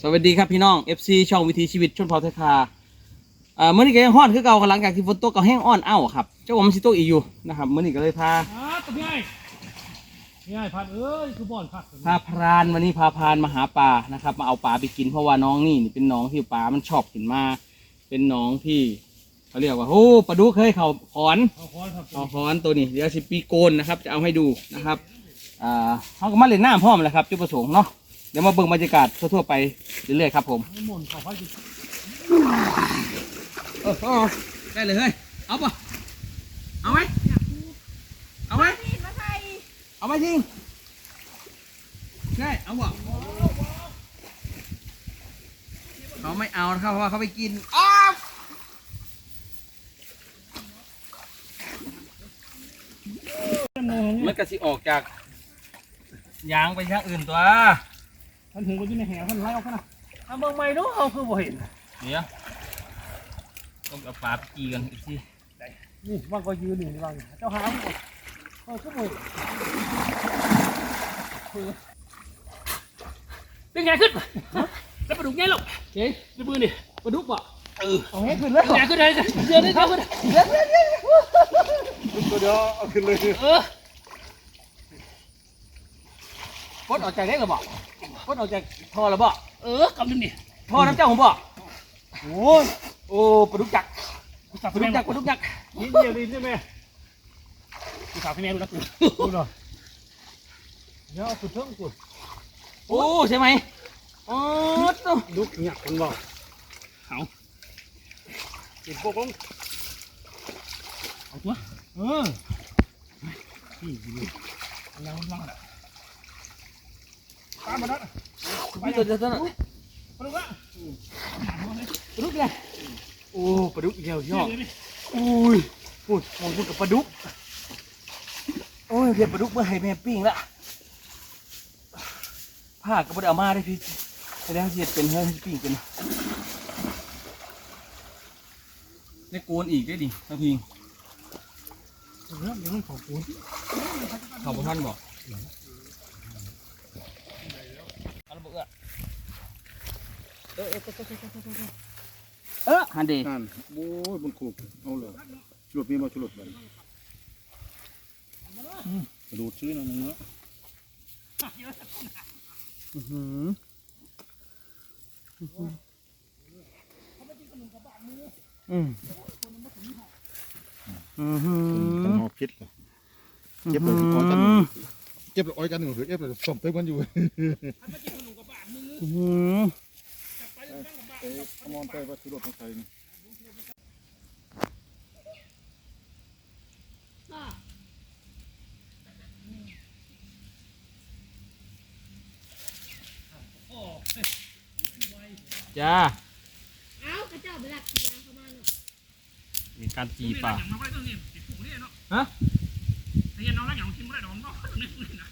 สวัสดีครับพี่น้อง FC ช่องวิถีชีวิตชนเผ่าไทยคาอ่าเมื่อนี้ก็ยังฮ้อนคือเก่าหลังจากที่ฝนตกก็แห้งอ่อนเอ้าครับ เจ้าผมสิตกอีกอยู่นะครับเมื่อนี้ก็เลยพาอ่าตัวพี่ไอ้พี่ไอ้พัดเอ้ยคือบ่อนพัดพาพรานวันนี้พาพรานมาหาปลานะครับ มาเอาปลาไปกินเพราะว่าน้องนี่นี่เป็นน้องที่ปลามันชอบกินมา เป็นน้องที่เขาเรียกว่าโอ้ปลาดุกเคยเขาขอนเอาคอนครับเอาขอนตัวนี้เดี๋ยวสิปีโกนนะครับ จะเอาให้ดูนะครับอ่าเขาก็มาเล่นน้ำพร้อมแหละครับจุดประสงค์เนาะเดี๋ยวมาเบิ่งบรรยากาศทั่วๆไปเรื่อยๆครับผมให้หมุนเขาพัดกินเออเอาได้เลยเฮ้ย เอาปะเอาไหมเอาไหมนี่มาใส่เอาไหมจริงได้เอาปะเขาไม่เอานะครับเพราะว่าเขาไปกินอ้าวมันกระสิออกจากยางไปทางอื่นตัว ท่านถึงก็อยู่ในแหวท่านไล่ออกขนาดเอาเบิ่งใหม่ดูเอาคือบ่เห็นเดี๋ยวต้องเอาปลาไปกีกันอีกทีนี่ว่างก็ยืนอยู่นี่ว่างเจ้าหามก่อนเอาคือบ่เห็นเป็นไงขึ้นแล้วปลาดุกไงลูกเจ๊ในมือนี่ปลาดุกบ่เออเอาให้ขึ้นเลยไงขึ้นเลยเดี๋ยวได้เท่าขึ้นตัวเดียวเอาขึ้นเลยเออปลดออกจากได้หรือเปล่า ปลดออกจากท่อหรือเปล่าเออกำลังนี่ท่อน้ำเจ้าผมบอกโอ้ยโอ้ปลาดุกจักรกูสับปลาพี่ดุแม่กจักรปลาดุกจักรนี่เดียวนี่ใช่ไหมกูสับพี่แม่ดูนะกูดูหน่อยเดี๋ยวเอาสุดเทิงกูโอ้ใช่ไหมอ๋อตัวดุกหยักกันบ่เอาติดพวกลงเอาตัวเออนี่ดีแล้วมันว่างแหละ ตามมาแล้วไปตัวเดียวเท่านั้นปลุกละปลาดุกเลยโอ้ปลาดุกเหี่ยวย่อนี่อุ้ยพูดมองพูดกับปลาดุกโอ้ยเรียกปลาดุกเมื่อให้แม่ปิ้งละผ้าก็ไม่ได้เอามาได้พี่แสดงว่าเสียดเป็นเฮ้ยปิ้งเป็นได้โกนอีกได้ดิน้องพิงเรื่องนี้ของกูเขาบ่ท่านบอกเอาระเบิดอะ เออเออเออเออฮันดีนั่นโอ้ยบนคูเอาเลยชุดนี้มาชุดแบบดูดชื่อหน่งเนื้อหืออืมอือหืองอหอพิษเลยเก็บเลยอ้อยกันเก็บเลยอ้อยกันหนึ่งคือเก็บเลยส่งเต็มกันอยู่อือ หือมอนไปว่าชุดรถของใครนี่จ้า เอ้ากระเจ้าไปหลักสียางเข้ามาเนาะมีการจีป่ะมาไว้ตรงนี้ติดผูนี่เนาะฮะแต่ยันน้องรักอย่างกินไม่ได้ดอกน้องตรงนี้นี่นะ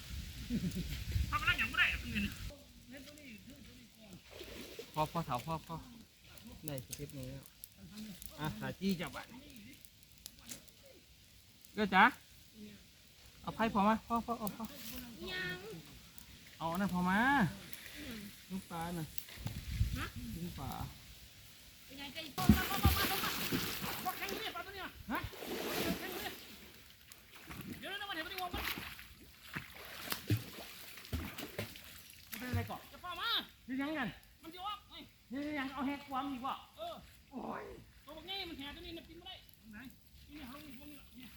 ทำรักอย่างไม่ได้ตรงนี้ พ่อพ่อเถาพ่อพ่อได้สเก็ตนี้แล้วอะหาจี้จับอะก็จ้าเอาไพ่พอมาพ่อพ่อเอาพ่อยังเอาอันนั่นพอมาลูกปลาหน่อยลูกปลายังไงก็อีกว่าแข่งนี่ปลาตัวนี้ฮะแข่งนี่เดี๋ยวนะมันเห็นมันงงมั้ยเป็นอะไรก่อนจะพามาคือยังกัน มันจะว่าไอ้ คือ ยังเอาแหกความอีกวะเออโอ้ยตัวนี้มันแหตัวนี้มันกินไม่ได้ไหนนี่เขาลงพวกนี้เนี่ย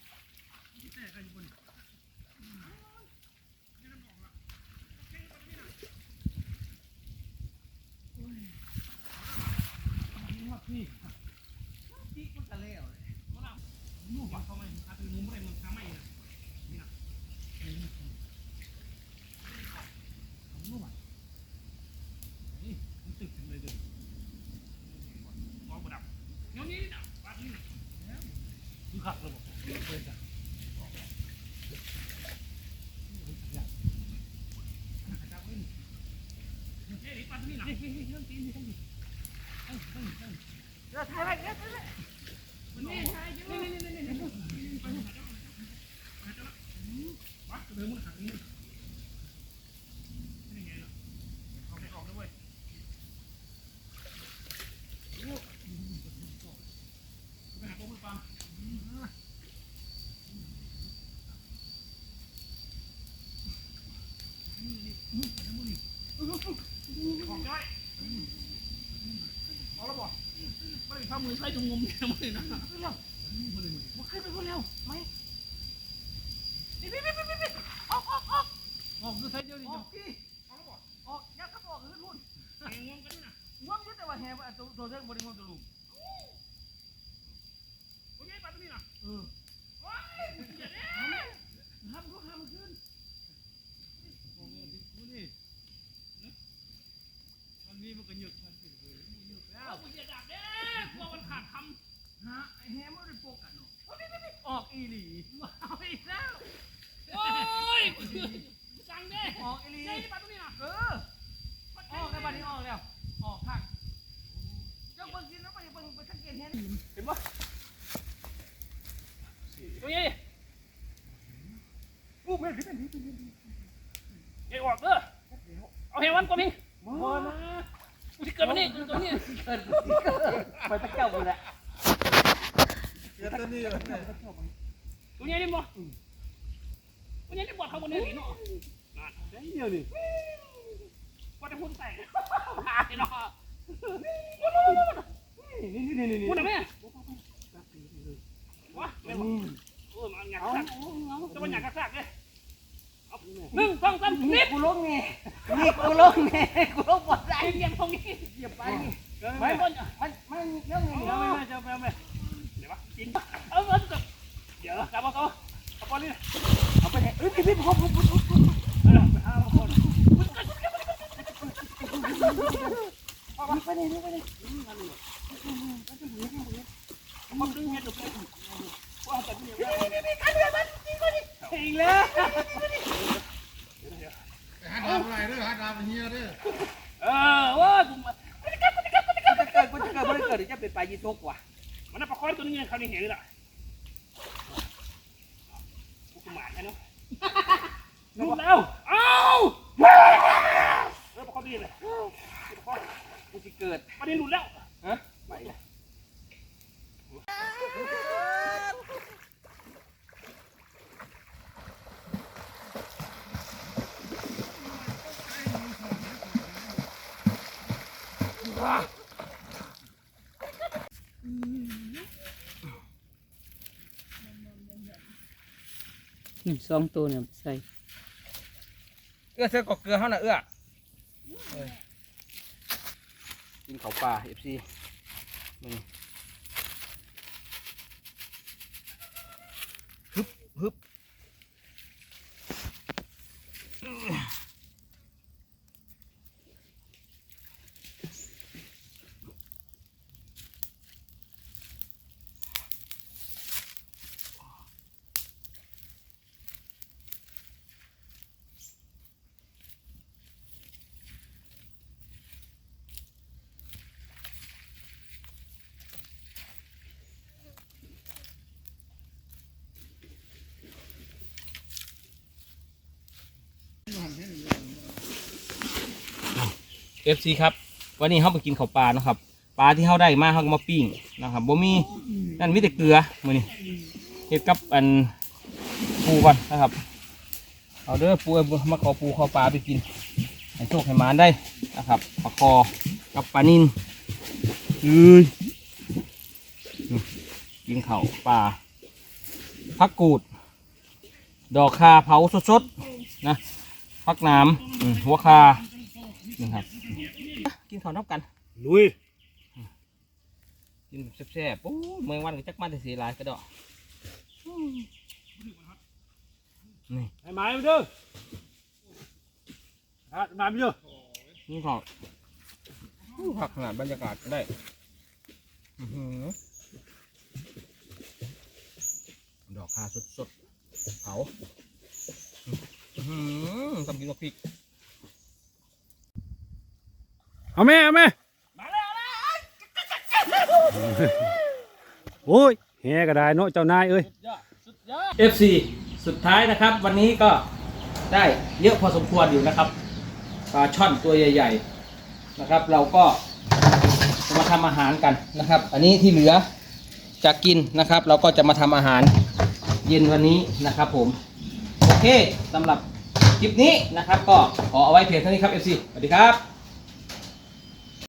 ที่แต่กันอยู่บน พี่มันกระเลวเลย ลูกมันเขาไม่อาจจะมุมไม่ได้มันทำไม่นะนี่นะลูกมันนี่มันตึกเลยเลยมองกระดับเงี้ยนี่ดับปาที่นี่คือขับเลยบอกเลยจ้ะเฮ้ยปาที่ นี่นะเฮ้ยเฮ้ยเฮ้ยตีนี่ตีนี่ เราถ่ายไปกัน นี่ใช่นี่นี่นี่นี่นี่ไปหาเจ้าหาเจ้าวัดเดินมันขังนี่นี่ไงล่ะเอาไปออกด้วย น้อยเอาแล้วบ่ ไม่ได้ทำมือใช้จงงมเนี่ยม่ได้นะขึ้นแล้วมาขึ้นไปเร็วไหมนี่นี่นี่นี่นี่ออกออกออกออกคือใช้เดียวนี่จ้ะเอาแล้วบ่ออกยักษ์ก็ออกขึ้นรุ่นแหงงกันนะงงอยู่แต่ว่าแหงตัวตัวเรื่องบริงงตัวลุงโอเคไปตัวนี้นะเออโอ้ยเดี๋ยวนี้ห้ามก็ห้ามขึ้นโอ้โหดูนี่มันมีมันก็หยุดมันสิเลยหยุดแล้วมึงอย่าดักเด้กลัวมันขาดคำฮะไอ้แฮมมันเป็นโปกันเนาะออกอีหลีเอาอีกแล้วโอ้ยจังเด้ออกอีหลีนี่ปาตรงนี้นะเออออกได้ปานี้ออกแล้วออกทักเจ้าเบิ่งกินแล้วไปเบิ่งไปสังเกตเห็นเห็นปะตรงนี้อู้แม่ดิแม่ดิเอ้ยออกเด้อเอาเฮวันก่อนนี่มานะกูที่เกิดมานี่ตัวนี้เกิดไปตะเกียบกูแหละ เกิดตัวนี้เลยตัวนี้นี่บ่ตัวนี้นี่บอดเขาบนนี้เนาะนั่นเดียวนี่ว่าจะพูดแต่หายเนาะนี่นี่นี่นี่พูดอะไรวะไม่บอกเออมันหยักซักจะมันหยักซักเลยหนึ่งสองสามนี่กูลงไงนี่กูลงไงกูลงบอดได้เหยียบตรงนี้เยียบไปไม่บนมันมันเรื่องไงเดี๋ยวไม่จะไม่ไม่เดี๋ยววะกินเออเออเดี๋ยว จับมาเขาเอาไปนี่เอาไปเอ้ยพี่พี่พอพอพอพอเออไปหาคนไปเลยไปเลยมันดึงเห็ดออกไปว่าแต่เนี่นี่นี่กันเลยมันจริงก็ดิอีกแล้วหาดาวอะไรเด้อหาดาวเฮียเด้อเออว่ากูมาจะเกิดกูจะเกิดกูจะเกิดไม่ได้เกิดจะเป็นปลายีทกว่ะมันน่ะประคอยตัวนี้เขานี่เห็นเลยล่ะ กูหมาแค่เนาะดูแล้วเอ้าเออประคอยตัวนี้เลยประคอยกูจะเกิดประเด็นหลุดแล้วฮะไปเล นี่สองตัวเนี่ยใส่ เอื้อเสื้อกอกเกลือเท่าน่ะเอื้อกินเขาป่าเอฟซีมึงฮึบฮึบ เอฟซีครับ วันนี้เขาไปกินข้าวปลาเนาะครับปลาที่เขาได้มาเขาก็มาปิ้งนะครับบ่มีนั่นมีแต่เกลือมือนี่เฮ็ดกับอันปูก่อนนะครับ เอาเด้อปูเอามาขอปูขอปลาไปกินให้โชคให้มานได้นะครับปลาคอกับปลานินเอ้ยกินข้าวปลาพักกูด ดอกคาเผาสดๆนะพักน้ำหัวคานี่ครับ กินข้าวนับกัน ลุย กินแบบแซ่บๆโอ้ยเมืองวันก็จักมาแต่สีลายกระดอกนี่ไอ้หมายมาเด้อฮะมาเด้อนี่ข้าวอู้ผักขนาดบรรยากาศก็ได้อื้อหือดอกคาสดๆเผาอื้อหือทำกินกับพริก เอาแม่เอาแม่โอ้ยแหก็ได้เนาะเจ้านายเอ้ย FC สุดท้ายนะครับ วันนี้ก็ได้เยอะพอสมควรอยู่นะครับปลาช่อนตัวใหญ่ๆนะครับ เราก็จะมาทำอาหารกันนะครับ อันนี้ที่เหลือจะกินนะครับ เราก็จะมาทำอาหารเย็นวันนี้นะครับผม โอเคสำหรับคลิปนี้นะครับ ก็ขอเอาไว้เพียงเท่านี้ครับ FC สวัสดีครับ